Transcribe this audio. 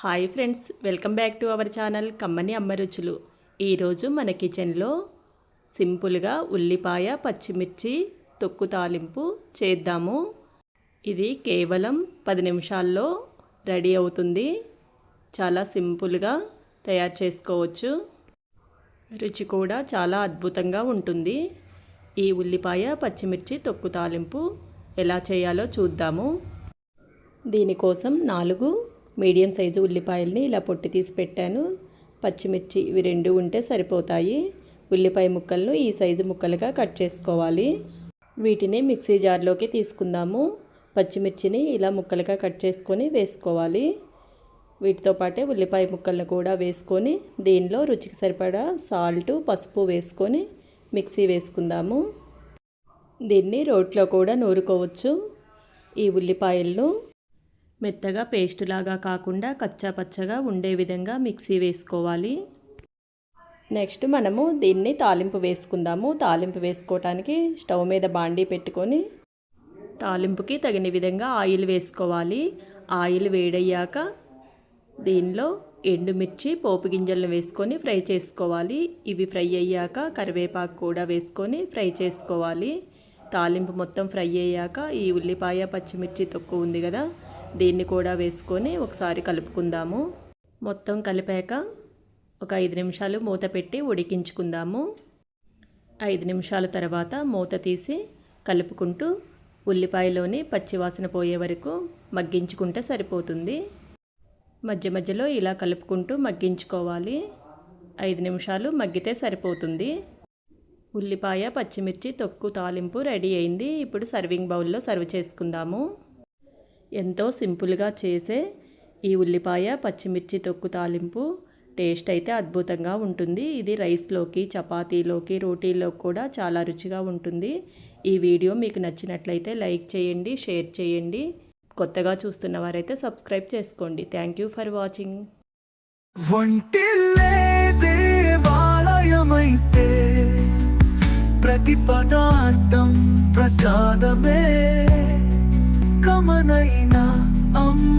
Hi friends welcome back to our channel కమ్మని అమ్మ రుచులు. ఈరోజు మన కిచెన్లో సింపుల్గా ఉల్లిపాయ పచ్చిమిర్చి తొక్కు తాలింపు చేద్దాము. ఇది కేవలం పది నిమిషాల్లో రెడీ అవుతుంది. చాలా సింపుల్గా తయారు చేసుకోవచ్చు. రుచి కూడా చాలా అద్భుతంగా ఉంటుంది. ఈ ఉల్లిపాయ పచ్చిమిర్చి తొక్కు తాలింపు ఎలా చేయాలో చూద్దాము. దీనికోసం నాలుగు మీడియం సైజు ఉల్లిపాయల్ని ఇలా పొట్టి తీసి పెట్టాను. పచ్చిమిర్చి ఇవి రెండు ఉంటే సరిపోతాయి. ఉల్లిపాయ ముక్కలను ఈ సైజు ముక్కలుగా కట్ చేసుకోవాలి. వీటిని మిక్సీ జార్లోకి తీసుకుందాము. పచ్చిమిర్చిని ఇలా ముక్కలుగా కట్ చేసుకొని వేసుకోవాలి. వీటితో పాటే ఉల్లిపాయ ముక్కలను కూడా వేసుకొని దీనిలో రుచికి సరిపడా సాల్ట్ పసుపు వేసుకొని మిక్సీ వేసుకుందాము. దీన్ని రోట్లో కూడా నూరుకోవచ్చు. ఈ ఉల్లిపాయలను మెత్తగా పేస్ట్ లాగా కాకుండా కచ్చా పచ్చగా ఉండే విధంగా మిక్సీ వేసుకోవాలి. నెక్స్ట్ మనము దీన్ని తాలింపు వేసుకుందాము. తాలింపు వేసుకోవటానికి స్టవ్ మీద బాండీ పెట్టుకొని తాలింపుకి తగిన విధంగా ఆయిల్ వేసుకోవాలి. ఆయిల్ వేడయ్యాక దీనిలో ఎండుమిర్చి పోపు గింజలను వేసుకొని ఫ్రై చేసుకోవాలి. ఇవి ఫ్రై అయ్యాక కరివేపాకు కూడా వేసుకొని ఫ్రై చేసుకోవాలి. తాలింపు మొత్తం ఫ్రై అయ్యాక ఈ ఉల్లిపాయ పచ్చిమిర్చి తొక్కు ఉంది కదా దీన్ని కూడా వేసుకొని ఒకసారి కలుపుకుందాము. మొత్తం కలిపాక ఒక ఐదు నిమిషాలు మూత పెట్టి ఉడికించుకుందాము. ఐదు నిమిషాల తర్వాత మూత తీసి కలుపుకుంటూ ఉల్లిపాయలోని పచ్చివాసన పోయే వరకు మగ్గించుకుంటే సరిపోతుంది. మధ్య మధ్యలో ఇలా కలుపుకుంటూ మగ్గించుకోవాలి. ఐదు నిమిషాలు మగ్గితే సరిపోతుంది. ఉల్లిపాయ పచ్చిమిర్చి తొక్కు తాలింపు రెడీ అయింది. ఇప్పుడు సర్వింగ్ బౌల్లో సర్వ్ చేసుకుందాము. ఎంతో సింపుల్గా చేసే ఈ ఉల్లిపాయ పచ్చిమిర్చి తొక్కు తాలింపు టేస్ట్ అయితే అద్భుతంగా ఉంటుంది. ఇది రైస్లోకి చపాతీలోకి రోటీలోకి కూడా చాలా రుచిగా ఉంటుంది. ఈ వీడియో మీకు నచ్చినట్లయితే లైక్ చేయండి షేర్ చేయండి. కొత్తగా చూస్తున్న వారైతే సబ్స్క్రైబ్ చేసుకోండి. Thank you for watching. ప్రతి పదార్థం ప్రసాదమే. కమనైన అమ్మ